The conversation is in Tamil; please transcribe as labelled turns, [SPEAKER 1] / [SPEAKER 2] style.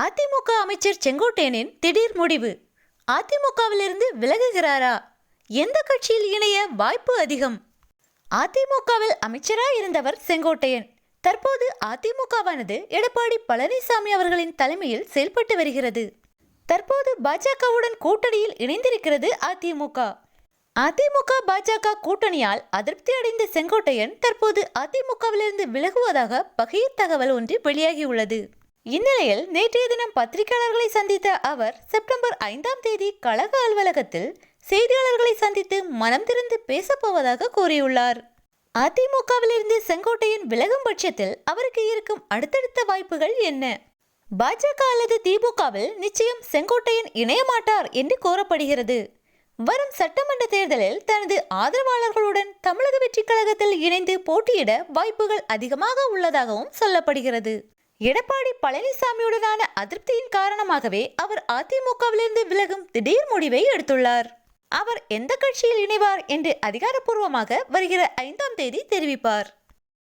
[SPEAKER 1] அதிமுக அமைச்சர் செங்கோட்டையனின் திடீர் முடிவு. அதிமுகவிலிருந்து விலகுகிறாரா? எந்த கட்சியில் இணைய வாய்ப்பு அதிகம்? அதிமுகவில் அமைச்சராக இருந்தவர் செங்கோட்டையன். தற்போது அதிமுகவானது எடப்பாடி பழனிசாமி அவர்களின் தலைமையில் செயல்பட்டு வருகிறது. தற்போது பாஜகவுடன் கூட்டணியில் இணைந்திருக்கிறது அதிமுக. அதிமுக பாஜக கூட்டணியால் அதிருப்தி அடைந்த செங்கோட்டையன் தற்போது அதிமுகவிலிருந்து விலகுவதாக பகிர் தகவல் ஒன்று வெளியாகியுள்ளது. இந்நிலையில் நேற்றைய தினம் பத்திரிகையாளர்களை சந்தித்த அவர் செப்டம்பர் ஐந்தாம் தேதி கழக அலுவலகத்தில் செய்தியாளர்களை சந்தித்து மனம் திறந்து பேசப்போவதாக கூறியுள்ளார். அதிமுகவிலிருந்து செங்கோட்டையன் விலகும் பட்சத்தில் அவருக்கு இருக்கும் அடுத்தடுத்த வாய்ப்புகள் என்ன? பாஜக அல்லது திமுகவில் நிச்சயம் செங்கோட்டையன் இணையமாட்டார் என்று கூறப்படுகிறது. வரும் சட்டமன்ற தேர்தலில் தனது ஆதரவாளர்களுடன் தமிழக வெற்றிக் கழகத்தில் இணைந்து போட்டியிட வாய்ப்புகள் அதிகமாக உள்ளதாகவும் சொல்லப்படுகிறது. எடப்பாடி பழனிசாமியுடனான அதிருப்தியின் காரணமாகவே அவர் அதிமுகவிலிருந்து விலகும் திடீர் முடிவை எடுத்துள்ளார். அவர் எந்த கட்சியில் இணைவார் என்று அதிகாரப்பூர்வமாக வருகிற ஐந்தாம் தேதி தெரிவிப்பார்.